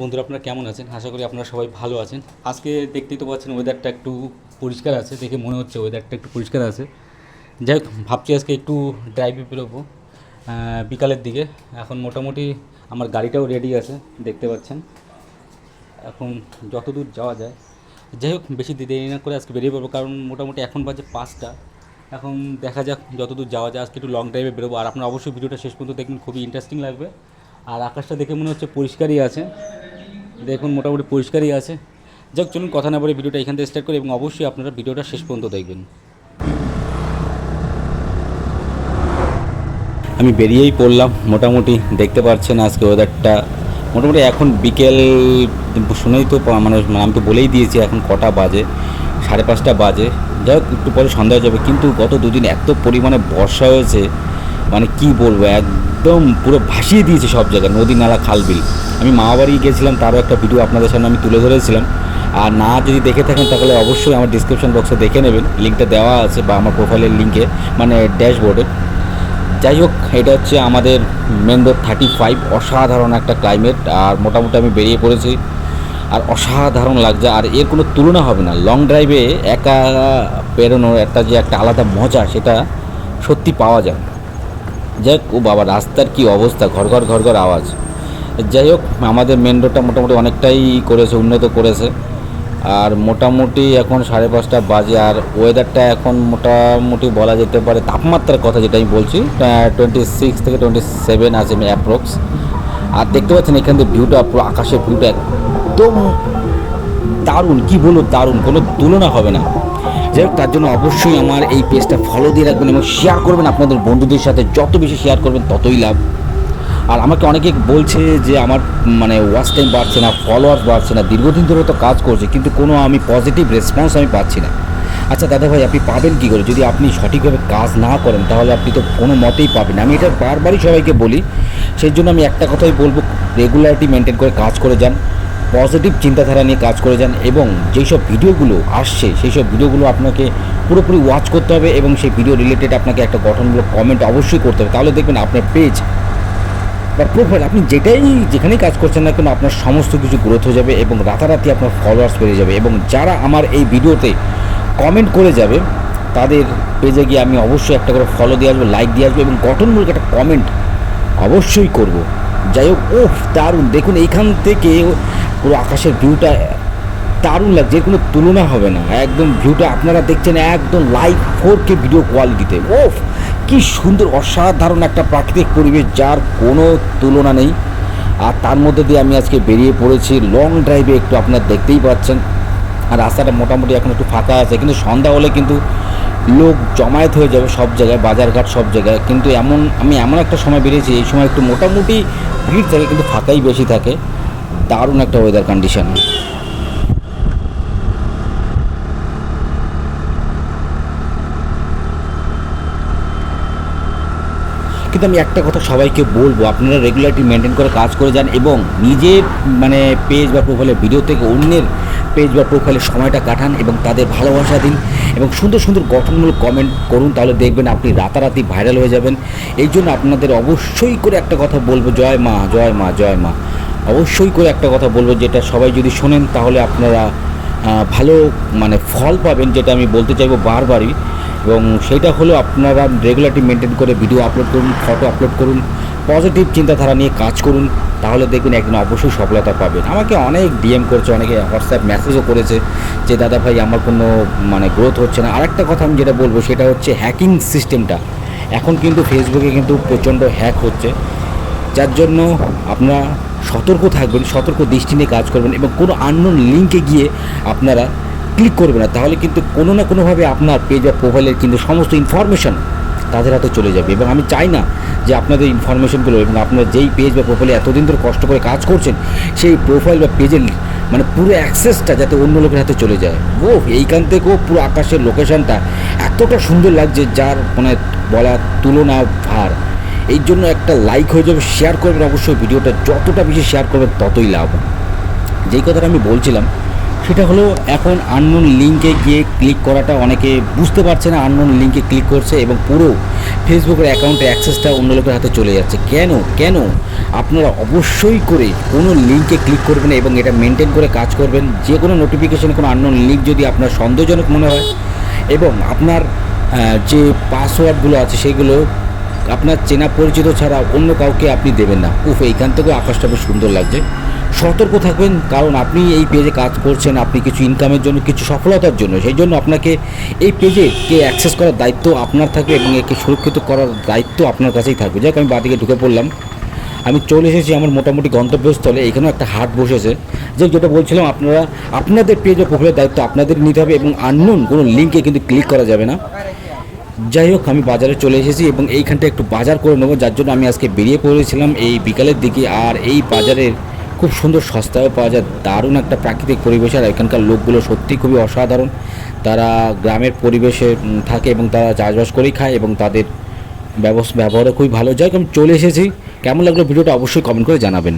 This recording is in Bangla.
বন্ধুরা, আপনারা কেমন আছেন? আশা করি আপনারা সবাই ভালো আছেন। আজকে দেখতেই তো পাচ্ছেন ওয়েদারটা একটু পরিষ্কার আছে, দেখে মনে হচ্ছে ওয়েদারটা একটু পরিষ্কার আছে। যাই হোক, ভাবছি আজকে একটু ড্রাইভে বেরোবো বিকালের দিকে। এখন মোটামুটি আমার গাড়িটাও রেডি আছে, দেখতে পাচ্ছেন। এখন যত দূর যাওয়া যায়। যাই হোক, বেশি দেরি না করে আজকে বেরিয়ে পড়ব, কারণ মোটামুটি এখন বাজে পাঁচটা। এখন দেখা যাক যত দূর যাওয়া যায়, আজকে একটু লং ড্রাইভে বেরোবো। আর আপনারা অবশ্যই ভিডিওটা শেষ পর্যন্ত দেখবেন, খুবই ইন্টারেস্টিং লাগবে। আর আকাশটা দেখে মনে হচ্ছে পরিষ্কারই আছে। দেখুন, মোটামুটি পরিষ্কারই আছে। যাক, চলুন, কথা না বলে ভিডিওটা এখান থেকে স্টার্ট করি এবং অবশ্যই আপনারা ভিডিওটা শেষ পর্যন্ত দেখবেন। আমি বেরিয়েই পড়লাম, মোটামুটি দেখতে পাচ্ছেন আজকে ওয়েদারটা মোটামুটি এখন বিকেল, শুনেই তো মানে মানে আমি তো বলেই দিয়েছি, এখন কটা বাজে, সাড়ে পাঁচটা বাজে। যাই হোক একটু পরে সন্ধ্যা হয়ে যাবে, কিন্তু গত দুদিন এত পরিমাণে বর্ষা হয়েছে মানে কি বলব একদম পুরো ভাসিয়ে দিয়েছে সব জায়গায়, নদী, নালা, খাল, বিল। আমি মামাবাড়ি গিয়েছিলাম, তারও একটা ভিডিও আপনাদের সামনে আমি তুলে ধরেছিলাম। আর না যদি দেখে থাকেন, তাহলে অবশ্যই আমার ডিসক্রিপশন বক্সে দেখে নেবেন। লিঙ্কটা দেওয়া আছে বা আমার প্রোফাইলের লিঙ্কে মানে ড্যাশবোর্ডে যাই হোক, এটা হচ্ছে আমাদের মেন রোড থার্টি ফাইভ অসাধারণ একটা ক্লাইমেট আর মোটামুটি আমি বেরিয়ে পড়েছি। আর অসাধারণ লাগছে, আর এর কোনো তুলনা হবে না। লং ড্রাইভে একা বেরোনোর একটা যে একটা আলাদা মজা, সেটা সত্যি পাওয়া যায় যাই হোক, ও বাবা, রাস্তার কি অবস্থা? ঘর ঘর ঘর ঘর আওয়াজ। যাই হোক, আমাদের মেন রোডটা মোটামুটি অনেকটাই করেছে, উন্নত করেছে। আর মোটামুটি এখন সাড়ে পাঁচটা বাজে, আর ওয়েদারটা এখন মোটামুটি বলা যেতে পারে তাপমাত্রার কথা যেটা আমি বলছি টোয়েন্টি সিক্স থেকে টোয়েন্টি সেভেন আছে অ্যাপ্রক্স আর দেখতে পাচ্ছেন এখান থেকে ভিউটা পুরো আকাশের ভিউটা একদম দারুণ, কি বলব দারুণ, কোনো তুলনা হবে না। যাই তার জন্য অবশ্যই আমার এই পেজটা ফলো দিয়ে রাখবেন এবং শেয়ার করবেন আপনাদের বন্ধুদের সাথে। যত বেশি শেয়ার করবেন, ততই লাভ। আর আমাকে অনেকে বলছে যে আমার মানে ওয়াচ টাইম বাড়ছে না ফলোয়ার্স বাড়ছে না, দীর্ঘদিন ধরে তো কাজ করছে, কিন্তু কোনো আমি পজিটিভ রেসপন্স আমি পাচ্ছি না। আচ্ছা দাদা ভাই, আপনি পাবেন কী করে? যদি আপনি সঠিকভাবে কাজ না করেন, তাহলে আপনি তো কোনো মতেই পাবেন। আমি এটা বারবারই সবাইকে বলি, সেই জন্য আমি একটা কথাই বলব রেগুলারিটি মেনটেন করে কাজ করে যান। পজিটিভ চিন্তাধারা নিয়ে কাজ করে যান এবং যেই সব ভিডিওগুলো আসছে, সেই সব ভিডিওগুলো আপনাকে পুরোপুরি ওয়াচ করতে হবে এবং সেই ভিডিও রিলেটেড আপনাকে একটা গঠনমূলক কমেন্ট অবশ্যই করতে হবে। তাহলে দেখবেন আপনার পেজ বা প্রোফাইল আপনি যেটাই যেখানেই কাজ করছেন না কেন আপনার সমস্ত কিছু গ্রোথ হয়ে যাবে এবং রাতারাতি আপনার ফলোয়ার্স বেড়ে যাবে এবং যারা আমার এই ভিডিওতে কমেন্ট করে যাবে, তাদের পেজে গিয়ে আমি অবশ্যই একটা করে ফলো দিয়ে আসব লাইক দিয়ে আসব এবং গঠনমূলক একটা কমেন্ট অবশ্যই করব। যাই হোক ওহ দারুণ। দেখুন, এইখান থেকে পুরো আকাশের ভিউটা দারুণ লাগছে কোনো তুলনা হবে না। একদম ভিউটা আপনারা দেখছেন একদম লাইভ ফোর কে ভিডিও কোয়ালিটিতে ওফ কি সুন্দর, অসাধারণ একটা প্রাকৃতিক পরিবেশ যার কোনো তুলনা নেই। আর তার মধ্যে দিয়ে আমি আজকে বেরিয়ে পড়েছি লং ড্রাইভে একটু আপনারা দেখতেই পাচ্ছেন। আর রাস্তাটা মোটামুটি এখন একটু ফাঁকা আছে, কিন্তু সন্ধ্যা হলে কিন্তু লোক জমায়েত হয়ে যাবে সব জায়গায়, বাজারঘাট সব জায়গায়। কিন্তু এমন, আমি এমন একটা সময় বেরিয়েছি, এই সময় একটু মোটামুটি ভিড় থাকে, কিন্তু ফাঁকাই বেশি থাকে। দারুণ একটা ওয়েদার কন্ডিশন কিন্তু আমি একটা কথা সবাইকে বলব, আপনারা রেগুলারিটি মেনটেন করে কাজ করে যান এবং নিজের মানে পেজ বা প্রোফাইলের ভিডিও থেকে অন্যের পেজ বা প্রোফাইলের সময়টা কাটান এবং তাদের ভালোবাসা দিন এবং সুন্দর সুন্দর গঠনমূলক কমেন্ট করুন, তাহলে দেখবেন আপনি রাতারাতি ভাইরাল হয়ে যাবেন। এই জন্য আপনাদের অবশ্যই করে একটা কথা বলব, জয় মা জয় মা জয় মা। অবশ্যই করে একটা কথা বলব যেটা সবাই যদি শোনেন, তাহলে আপনারা ভালো মানে ফল পাবেন যেটা আমি বলতে চাইব বারবারই। এবং সেটা হলো আপনারা রেগুলারটি মেনটেন করে ভিডিও আপলোড করুন ফটো আপলোড করুন পজিটিভ চিন্তাধারা নিয়ে কাজ করুন, তাহলে দেখবেন একদিন অবশ্যই সফলতা পাবেন। আমাকে অনেক ডিএম করেছে, অনেকে হোয়াটসঅ্যাপ মেসেজও করেছে যে, দাদা ভাই, আমার কোনো মানে গ্রোথ হচ্ছে না। আরেকটা কথা আমি যেটা বলব, সেটা হচ্ছে হ্যাকিং সিস্টেমটা এখন কিন্তু ফেসবুকে কিন্তু প্রচণ্ড হ্যাক হচ্ছে। যার জন্য আপনারা সতর্ক থাকবেন, সতর্ক দৃষ্টি নিয়ে কাজ করবেন এবং কোনো আননোন লিঙ্কে গিয়ে আপনারা ক্লিক করবেন না। তাহলে কিন্তু কোনো না কোনোভাবে আপনার পেজ বা প্রোফাইলের কিন্তু সমস্ত ইনফরমেশন তাদের হাতে চলে যাবে এবং আমি চাই না যে আপনাদের ইনফরমেশনগুলো এবং আপনারা যেই পেজ বা প্রোফাইলে এতদিন ধরে কষ্ট করে কাজ করছেন, সেই প্রোফাইল বা পেজের মানে পুরো অ্যাক্সেসটা যাতে অন্য লোকের হাতে চলে যায়। ও এইখান থেকেও পুরো আকাশের লোকেশনটা এতটা সুন্দর লাগছে যার মানে বলা তুলনা ভার। এই জন্য একটা লাইক হয়ে যাবে শেয়ার করবেন অবশ্যই, ভিডিওটা যতটা বেশি শেয়ার করবেন ততই লাভ যেই কথাটা আমি বলছিলাম, সেটা হলো এখন আননোন লিঙ্কে গিয়ে ক্লিক করাটা অনেকে বুঝতে পারছে না আননোন লিঙ্কে ক্লিক করছে এবং পুরো ফেসবুকের অ্যাকাউন্টে অ্যাক্সেসটা অন্য লোকের হাতে চলে যাচ্ছে। কেন? কেন? আপনারা অবশ্যই করে কোনো লিঙ্কে ক্লিক করবেন এবং এটা মেনটেন করে কাজ করবেন। যে কোনো নোটিফিকেশান কোনো আননোন লিঙ্ক যদি আপনার সন্দেহজনক মনে হয় এবং আপনার যে পাসওয়ার্ডগুলো আছে, সেগুলো আপনার চেনা পরিচিত ছাড়া অন্য কাউকে আপনি দেবেন না। উফ, এইখান থেকেও আকাশটা বেশ সুন্দর লাগছে। সতর্ক থাকবেন, কারণ আপনি এই পেজে কাজ করছেন, আপনি কিছু ইনকামের জন্য, কিছু সফলতার জন্য। সেই জন্য আপনাকে এই পেজে কে অ্যাক্সেস করার দায়িত্ব আপনার থাকবে এবং একে সুরক্ষিত করার দায়িত্ব আপনার কাছেই থাকবে। যাক, আমি বাদিকে ঢুকে পড়লাম। আমি চলে এসেছি আমার মোটামুটি গন্তব্যস্থলে। এখানেও একটা হাট বসেছে। যে যেটা বলছিলাম, আপনারা, আপনাদের পেজ ও দায়িত্ব আপনাদের নিতে হবে এবং আননোন কোনো লিঙ্কে কিন্তু ক্লিক করা যাবে না। যাই হোক, আমি বাজারে চলে এসেছি এবং এইখানটা একটু বাজার করে নেব, যার জন্য আমি আজকে বেরিয়ে পড়েছিলাম এই বিকালের দিকে। আর এই বাজারের খুব সুন্দর সস্তায়ও পাওয়া যায়, দারুণ একটা প্রাকৃতিক পরিবেশ। আর এখানকার লোকগুলো সত্যি খুবই অসাধারণ। তারা গ্রামের পরিবেশে থাকে এবং তারা চাষবাস করেই খায় এবং তাদের ব্যবহারও খুবই ভালো। যাই হোক, আমি চলে এসেছি। কেমন লাগল ভিডিওটা অবশ্যই কমেন্ট করে জানাবেন।